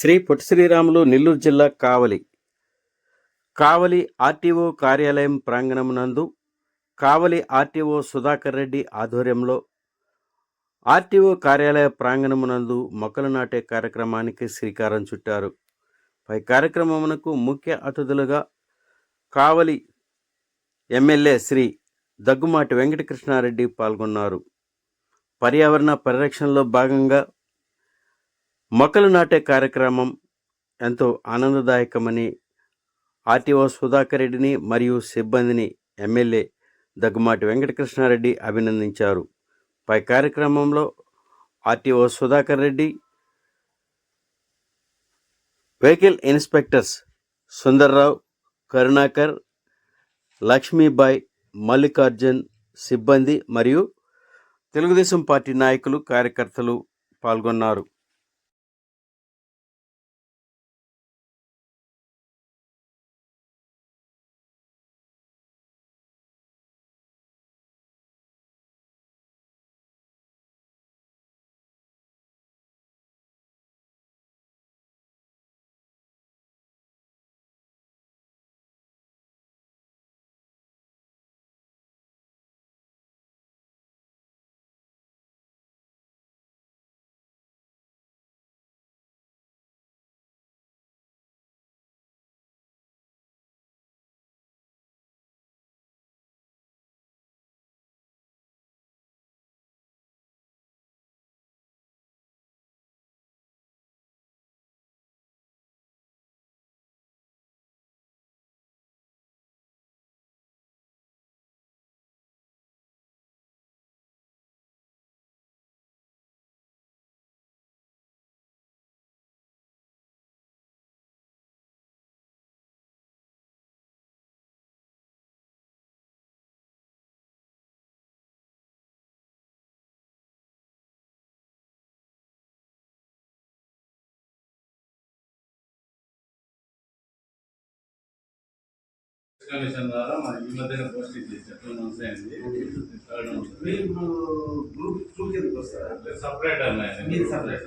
శ్రీ పొట్టి శ్రీరాములు నెల్లూరు జిల్లా కావలి. కావలి ఆర్టీఓ కార్యాలయం ప్రాంగణమునందు కావలి ఆర్టీఓ సుధాకర్ రెడ్డి ఆధ్వర్యంలో ఆర్టీఓ కార్యాలయ ప్రాంగణమునందు మొక్కలు నాటే కార్యక్రమానికి శ్రీకారం చుట్టారు. పై కార్యక్రమమునకు ముఖ్య అతిథులుగా కావలి ఎమ్మెల్యే శ్రీ దగ్గుమాటి వెంకటకృష్ణారెడ్డి పాల్గొన్నారు. పర్యావరణ పరిరక్షణలో భాగంగా మొక్కలు నాటే కార్యక్రమం ఎంతో ఆనందదాయకమని ఆర్టీఓ సుధాకర్ రెడ్డిని మరియు సిబ్బందిని ఎమ్మెల్యే దగ్గుమాటి వెంకటకృష్ణారెడ్డి అభినందించారు. పై కార్యక్రమంలో RTO Sudhakar Reddy vehicle inspectors Sundar Rao Karunakar Lakshmibai Mallikarjun సిబ్బంది మరియు తెలుగుదేశం పార్టీ నాయకులు కార్యకర్తలు పాల్గొన్నారు. కమిషన్ ద్వారా మనకి ఈ మధ్యన పోస్ట్ ఇచ్చేసి టూ మంత్స్ అయింది థర్డ్ మంత్ మీరు గ్రూప్ గ్రూప్ కిందకి వస్తారా? సపరేట్ అన్నాయి మీరు. సపరేట్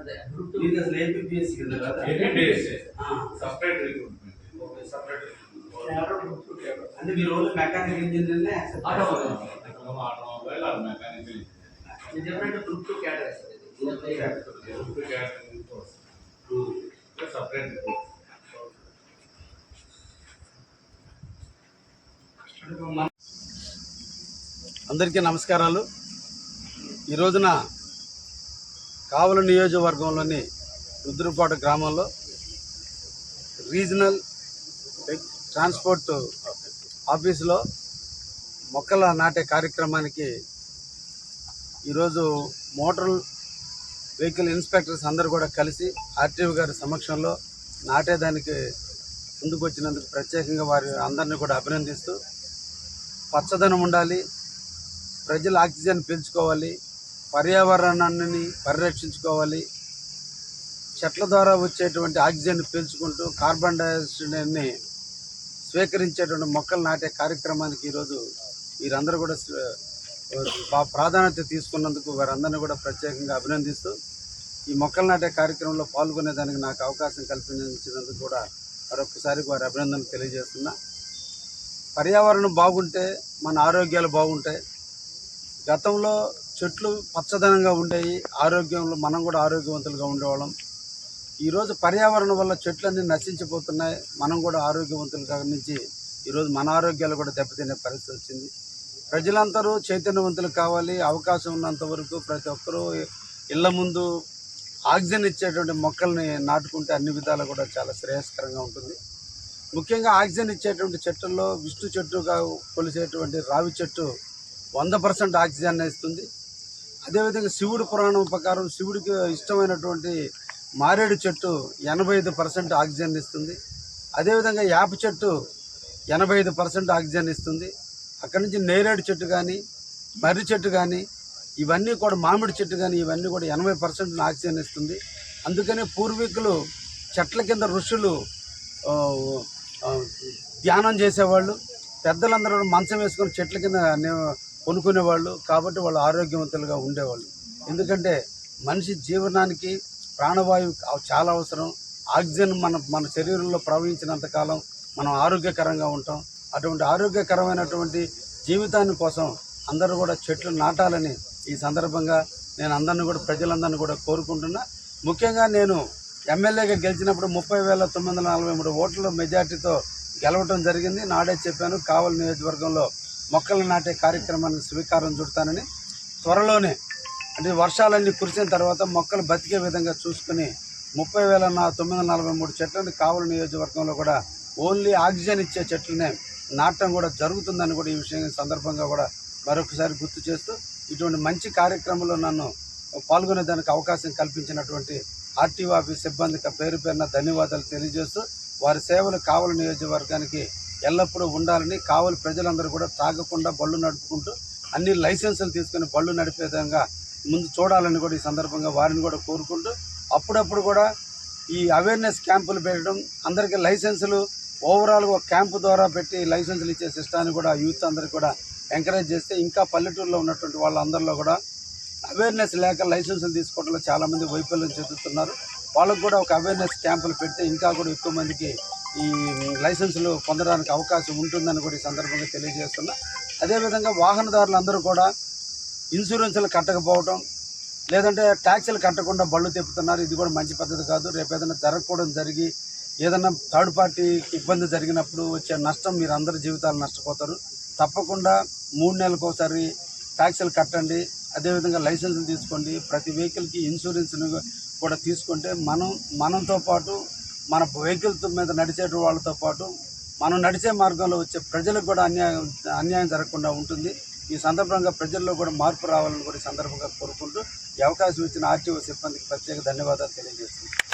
అదే. మీకు అసలు ఏపీఎస్సీ కింద? కదా ఏపీఎస్సీ ఆ, సపరేట్ రిక్రూట్మెంట్ ఓకే, separate. అంటే మీరు only mechanic engineer automobile automobile or mechanical group two separate అందరికీ నమస్కారాలు. ఈ రోజున కావలి నియోజకవర్గంలోని రుద్రపాటు గ్రామంలో రీజనల్ ట్రాన్స్పోర్ట్ ఆఫీసులో మొక్కల నాటే కార్యక్రమానికి ఈరోజు మోటార్ వెహికల్ ఇన్స్పెక్టర్స్ అందరూ కూడా కలిసి ఆర్టీఓ గారి సమక్షంలో నాటేదానికి ముందుకు వచ్చినందుకు ప్రత్యేకంగా వారి అందరినీ కూడా అభినందిస్తూ పచ్చదనం ఉండాలి ప్రజలు ఆక్సిజన్ పెంచుకోవాలి పర్యావరణాన్ని పరిరక్షించుకోవాలి. చెట్ల ద్వారా వచ్చేటువంటి ఆక్సిజన్ పీల్చుకుంటూ కార్బన్ డైఆక్సైడ్ని స్వీకరించేటువంటి మొక్కలు నాటే కార్యక్రమానికి ఈరోజు వీరందరూ కూడా స్వ- ప్రాధాన్యత తీసుకున్నందుకు వారందరినీ కూడా ప్రత్యేకంగా అభినందిస్తూ ఈ మొక్కలు నాటే కార్యక్రమంలో పాల్గొనేదానికి నాకు అవకాశం కల్పించినందుకు కూడా మరొకసారి వారి అభినందనలు తెలియజేస్తున్నా. పర్యావరణం బాగుంటే మన ఆరోగ్యాలు బాగుంటాయి. గతంలో చెట్లు పచ్చదనంగా ఉండేవి ఆరోగ్యంలో మనం కూడా ఆరోగ్యవంతులుగా ఉండేవాళ్ళం. ఈరోజు పర్యావరణం వల్ల చెట్లన్నీ నశించిపోతున్నాయి. మనం కూడా ఆరోగ్యవంతులుగా నుంచి ఈరోజు మన ఆరోగ్యాలు కూడా దెబ్బతినే పరిస్థితి వచ్చింది. ప్రజలందరూ చైతన్యవంతులు కావాలి. అవకాశం ఉన్నంత వరకు ప్రతి ఒక్కరూ ఇళ్ళ ముందు ఆక్సిజన్ ఇచ్చేటువంటి మొక్కల్ని నాటుకుంటే అన్ని విధాలు కూడా చాలా శ్రేయస్కరంగా ఉంటుంది. ముఖ్యంగా ఆక్సిజన్ ఇచ్చేటువంటి చెట్టుల్లో విష్ణు చెట్టుగా కొలిసేటువంటి రావి చెట్టు వంద పర్సెంట్ ఆక్సిజన్ ఇస్తుంది. అదేవిధంగా శివుడు పురాణం ప్రకారం శివుడికి ఇష్టమైనటువంటి మారేడు చెట్టు ఎనభై ఐదు పర్సెంట్ ఆక్సిజన్ ఇస్తుంది. అదేవిధంగా యాప చెట్టు ఎనభై ఐదు పర్సెంట్ ఆక్సిజన్ ఇస్తుంది. అక్కడి నుంచి నేరేడు చెట్టు కానీ మర్రి చెట్టు కానీ ఇవన్నీ కూడా మామిడి చెట్టు కానీ ఇవన్నీ కూడా ఎనభై పర్సెంట్ ఆక్సిజన్ ఇస్తుంది. అందుకనే పూర్వీకులు చెట్ల కింద ఋషులు ధ్యానం చేసేవాళ్ళు. పెద్దలందరూ మంచం వేసుకొని చెట్ల కింద కొనుక్కునేవాళ్ళు కాబట్టి వాళ్ళు ఆరోగ్యవంతులుగా ఉండేవాళ్ళు. ఎందుకంటే మనిషి జీవనానికి ప్రాణవాయువు చాలా అవసరం. ఆక్సిజన్ మన మన శరీరంలో ప్రవహించినంత కాలం మనం ఆరోగ్యకరంగా ఉంటాం. అటువంటి ఆరోగ్యకరమైనటువంటి జీవితాన్ని కోసం అందరూ కూడా చెట్లు నాటాలని ఈ సందర్భంగా నేను అందరిని కూడా ప్రజలందరినీ కూడా కోరుకుంటున్నా. ముఖ్యంగా నేను ఎమ్మెల్యేగా గెలిచినప్పుడు ముప్పై వేల తొమ్మిది వందల నలభై మూడు ఓట్ల మెజార్టీతో గెలవటం జరిగింది. నాడే చెప్పాను కావలి నియోజకవర్గంలో మొక్కలు నాటే కార్యక్రమాన్ని స్వీకారం చుడతానని త్వరలోనే అంటే వర్షాలన్నీ కురిసిన తర్వాత మొక్కలు బతికే విధంగా చూసుకుని ముప్పై వేల నా తొమ్మిది వందల నలభై మూడు చెట్లను కావలి నియోజకవర్గంలో కూడా ఓన్లీ ఆక్సిజన్ ఇచ్చే చెట్లనే నాటడం కూడా జరుగుతుందని కూడా ఈ విషయం సందర్భంగా కూడా మరొకసారి గుర్తు చేస్తూ ఇటువంటి మంచి కార్యక్రమంలో నన్ను పాల్గొనేదానికి అవకాశం కల్పించినటువంటి ఆర్టీఓ ఆఫీస్ సిబ్బందికి పేరు పేరున ధన్యవాదాలు తెలియజేస్తూ వారి సేవలు కావలి నియోజకవర్గానికి ఎల్లప్పుడూ ఉండాలని కావలి ప్రజలందరూ కూడా తాగకుండా బళ్ళు నడుపుకుంటూ అన్ని లైసెన్సులు తీసుకుని బళ్ళు నడిపే విధంగా ముందు చూడాలని కూడా ఈ సందర్భంగా వారిని కూడా కోరుకుంటూ అప్పుడప్పుడు కూడా ఈ అవేర్నెస్ క్యాంపులు పెట్టడం అందరికీ లైసెన్సులు ఓవరాల్గా ఒక క్యాంపు ద్వారా పెట్టి లైసెన్సులు ఇచ్చే సిస్టాన్ని కూడా యూత్ అందరికీ కూడా ఎంకరేజ్ చేస్తే ఇంకా పల్లెటూరులో ఉన్నటువంటి వాళ్ళందరిలో కూడా అవేర్నెస్ లేక లైసెన్సులు తీసుకోవడంలో చాలామంది వైఫల్యం చెందుతున్నారు. వాళ్ళకు కూడా ఒక అవేర్నెస్ క్యాంపులు పెడితే ఇంకా కూడా ఎక్కువ మందికి ఈ లైసెన్సులు పొందడానికి అవకాశం ఉంటుందని కూడా ఈ సందర్భంగా తెలియజేస్తున్నా. అదేవిధంగా వాహనదారులందరూ కూడా ఇన్సూరెన్సులు కట్టకపోవడం లేదంటే ట్యాక్సీలు కట్టకుండా బళ్ళు తిప్పుతున్నారు. ఇది కూడా మంచి పద్ధతి కాదు. రేపు ఏదైనా జరగకూడదు జరిగి ఏదైనా థర్డ్ పార్టీకి ఇబ్బంది జరిగినప్పుడు వచ్చే నష్టం మీరు అందరి జీవితాలు నష్టపోతారు. తప్పకుండా మూడు నెలలకు ఒకసారి ట్యాక్సీలు కట్టండి. అదేవిధంగా లైసెన్సులు తీసుకోండి. ప్రతి వెహికల్కి ఇన్సూరెన్స్ను కూడా తీసుకుంటే మనం మనంతో పాటు మన వెహికల్ మీద నడిచే వాళ్ళతో పాటు మనం నడిచే మార్గంలో వచ్చే ప్రజలకు కూడా అన్యాయం అన్యాయం జరగకుండా ఉంటుంది. ఈ సందర్భంగా ప్రజల్లో కూడా మార్పు రావాలని కూడా సందర్భంగా కోరుకుంటూ ఈ అవకాశం ఇచ్చిన ఆర్టీఓ సిబ్బందికి ప్రత్యేక ధన్యవాదాలు తెలియజేస్తున్నాను